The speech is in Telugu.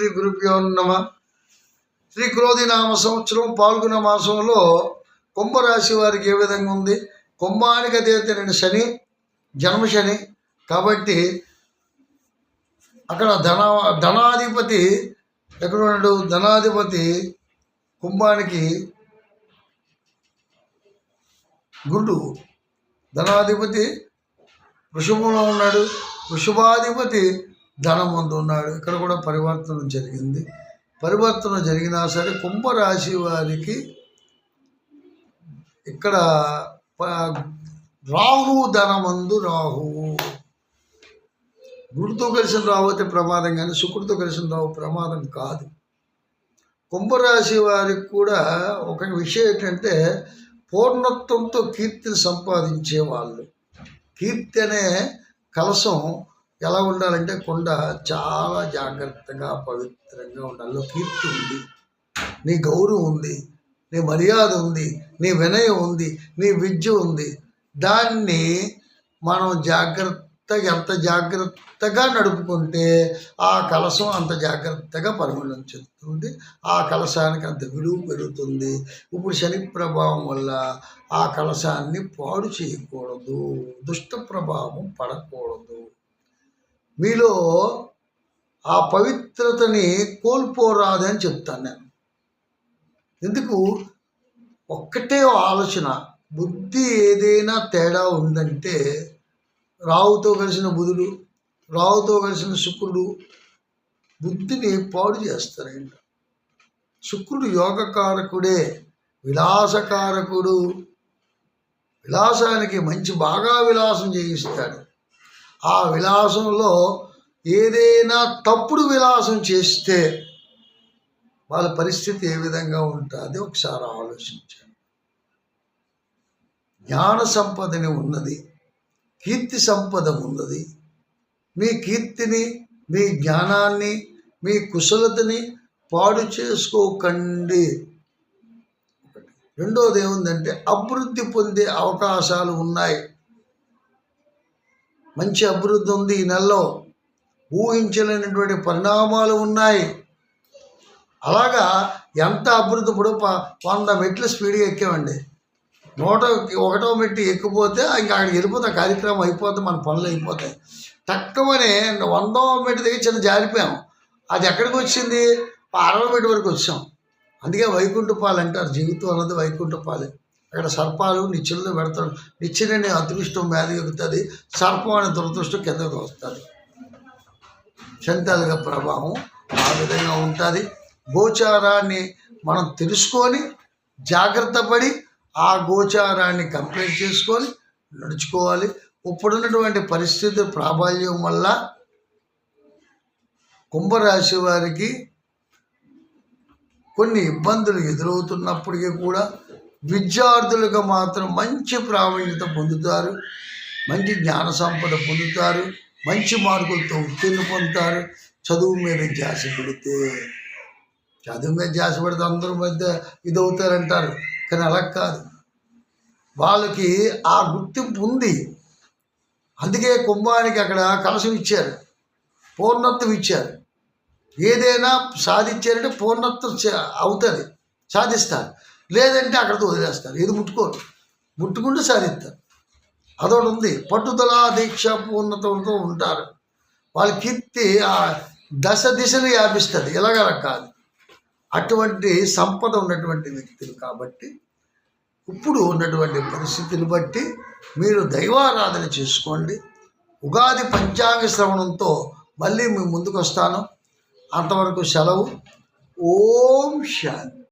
శ్రీ గురుభ్యో నమ. శ్రీ క్రోధి నామ సంవత్సరం పాల్గొన మాసంలో కుంభరాశి వారికి ఏ విధంగా ఉంది? కుంభానికి అతీతమైన శని జన్మ శని కాబట్టి అక్కడ ధన ధనాధిపతి ఎక్కడ ఉన్నాడు? ధనాధిపతి కుంభానికి గురుడు. ధనాధిపతి వృషభంలో ఉన్నాడు. వృషభాధిపతి ధనమందు ఉన్నాడు. ఇక్కడ కూడా పరివర్తన జరిగింది. పరివర్తన జరిగినా సరే కుంభరాశి వారికి ఇక్కడ రాహు ధనమందు రాహువు గురుతో కలిసిన రావు అయితే ప్రమాదం కానీ శుక్రుడితో కలిసిన రావు ప్రమాదం కాదు. కుంభరాశి వారికి కూడా ఒక విషయం ఏంటంటే పూర్ణత్వంతో కీర్తిని సంపాదించే వాళ్ళు కీర్తి అనే కలసం ఎలా ఉండాలంటే కొండ చాలా జాగ్రత్తగా పవిత్రంగా ఉండాలి. అందులో కీర్తి ఉంది నీ గౌరవం ఉంది నీ మర్యాద ఉంది నీ వినయం ఉంది నీ విద్య ఉంది. దాన్ని మనం జాగ్రత్త ఎంత జాగ్రత్తగా నడుపుకుంటే ఆ కలశం అంత జాగ్రత్తగా పరిమళం చెందుతుంది. ఆ కలశానికి అంత విలువ పెరుగుతుంది. ఇప్పుడు శని ప్రభావం వల్ల ఆ కలశాన్ని పాడు చేయకూడదు. దుష్ట ప్రభావం పడకూడదు. మీలో ఆ పవిత్రతని కోల్పోరాదని చెప్తాను నేను. ఎందుకు? ఒక్కటే ఆలోచన. బుద్ధి ఏదైనా తేడా ఉందంటే రావుతో కలిసిన బుధుడు రావుతో కలిసిన శుక్రుడు బుద్ధిని పాడు చేస్తారంట. శుక్రుడు యోగకారకుడే విలాసకారకుడు. విలాసానికి మంచి బాగా విలాసం చేయిస్తాడు. ఆ విలాసంలో ఏదైనా తప్పుడు విలాసం చేస్తే వాళ్ళ పరిస్థితి ఏ విధంగా ఉంటుంది ఒకసారి ఆలోచించాను జ్ఞాన సంపదని ఉన్నది కీర్తి సంపద ఉన్నది. మీ కీర్తిని మీ జ్ఞానాన్ని మీ కుశలతని పాడు చేసుకోకండి. రెండోది ఏముందంటే అభివృద్ధి పొందే అవకాశాలు ఉన్నాయి. మంచి అభివృద్ధి ఉంది ఈ నెలలో. ఊహించలేనటువంటి పరిణామాలు ఉన్నాయి. అలాగా ఎంత అభివృద్ధి ఇప్పుడు ప- వంద మెట్లు స్పీడ్గా ఎక్కామండి. నూట ఒకటో మెట్టు ఎక్కిపోతే ఇంకా అక్కడికి వెళ్ళిపోతే కార్యక్రమం అయిపోతే మన పనులు అయిపోతాయి. తక్కువనే వందో మెట్టు దగ్గర చిన్న జారిపోయాం. అది ఎక్కడికి వచ్చింది? అరవై మెట్టు వరకు వచ్చాం. అందుకే వైకుంఠపాలు అంటారు. జీవితం అన్నది వైకుంఠపాలే. అక్కడ సర్పాలు నిచ్చెనలో పెడతాడు నిచ్చెనని అదృష్టం వ్యాధి ఎక్కుతుంది సర్పం అనే దురదృష్టం కిందకు వస్తుంది. చంతాలుగా ప్రభావం ఆ విధంగా ఉంటుంది. గోచారాన్ని మనం తెలుసుకొని జాగ్రత్త పడి ఆ గోచారాన్ని కంప్లీట్ చేసుకొని నడుచుకోవాలి. ఇప్పుడున్నటువంటి పరిస్థితి ప్రాబల్యం వల్ల కుంభరాశి వారికి కొన్ని ఇబ్బందులు ఎదురవుతున్నప్పటికీ కూడా విద్యార్థులుగా మాత్రం మంచి ప్రావీణ్యత పొందుతారు మంచి జ్ఞాన సంపద పొందుతారు మంచి మార్కులతో ఉత్తీర్ణ పొందుతారు. చదువు మీద ధ్యాస పెడితే చదువు మీద ధ్యాస పెడితే అందరి మధ్య ఇది కానీ అలా కాదు. వాళ్ళకి ఆ గుర్తింపు ఉంది. అందుకే కుంభానికి అక్కడ కలశం ఇచ్చారు పూర్ణత్వం ఇచ్చారు. ఏదైనా సాధించారంటే పూర్ణత్వం చ- అవుతుంది సాధిస్తారు. లేదంటే అక్కడితో వదిలేస్తారు. ఇది ముట్టుకోరు. ముట్టుకుంటే సాధిస్తారు. అదొకటి ఉంది. పట్టుదల దీక్ష పూర్ణతంతో ఉంటారు. వాళ్ళ కీర్తి ఆ దశ దిశలు వ్యాపిస్తుంది. ఎలాగలా కాదు. అటువంటి సంపద ఉన్నటువంటి వ్యక్తులు కాబట్టి ఇప్పుడు ఉన్నటువంటి పరిస్థితిని బట్టి మీరు దైవారాధన చేసుకోండి. ఉగాది పంచాంగ శ్రవణంతో మళ్ళీ మేము ముందుకు వస్తాను అంతవరకు సెలవు. ఓం శాంతి.